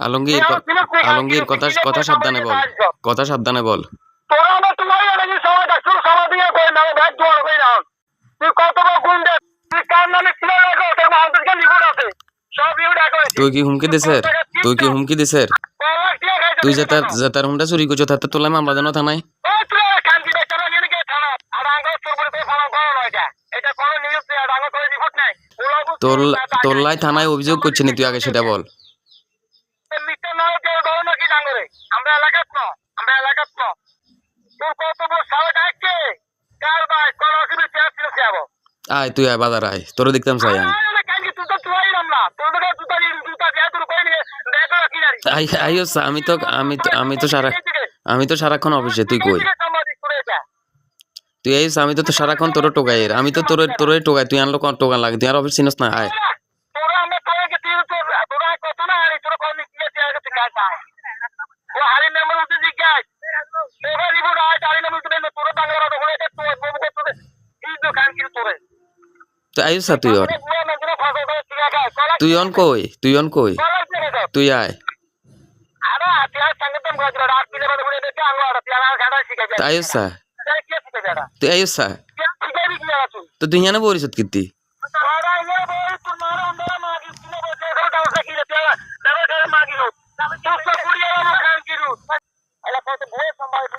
আলমগীর আলমগীর, কথা সাবধানে বল। কথা সাবধানে বল। তোরা আমার তুই তোর কে হুমকি দিছের তুই কি হুমকি দিছের তুই যে তার যে তার হুমটা চুরি করছ, তাতে তোলা মামলা দেন থানায় তোর থানায় অভিযোগ করছিনি তুই আগে সেটা বল। আয় তুই আয় বাজার আয়। তোর দেখতাম চাই আমি। আই আইও আমি তো আমি তো আমি তো সারা আমি তো সারাক্ষণ অফিসে তুই কই? তুই আইস আমি তো সারাক্ষণ তোর টোকাই আমি তো তোর তোর টোকাই তুই আনলো কোন টোকা লাগে তুই আর অফিস চিনস না আয়। তো আইস সা তুই অন তুই অন কই তুই অন কই? তুই আয়। তো আইস আইস সা তো তুই হিয়ানে বরিছত কীর্তি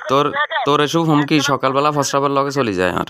তোর তোর এসব হুমকি সকালবেলা ফার্স্ট আবার লগে চলে যায় আর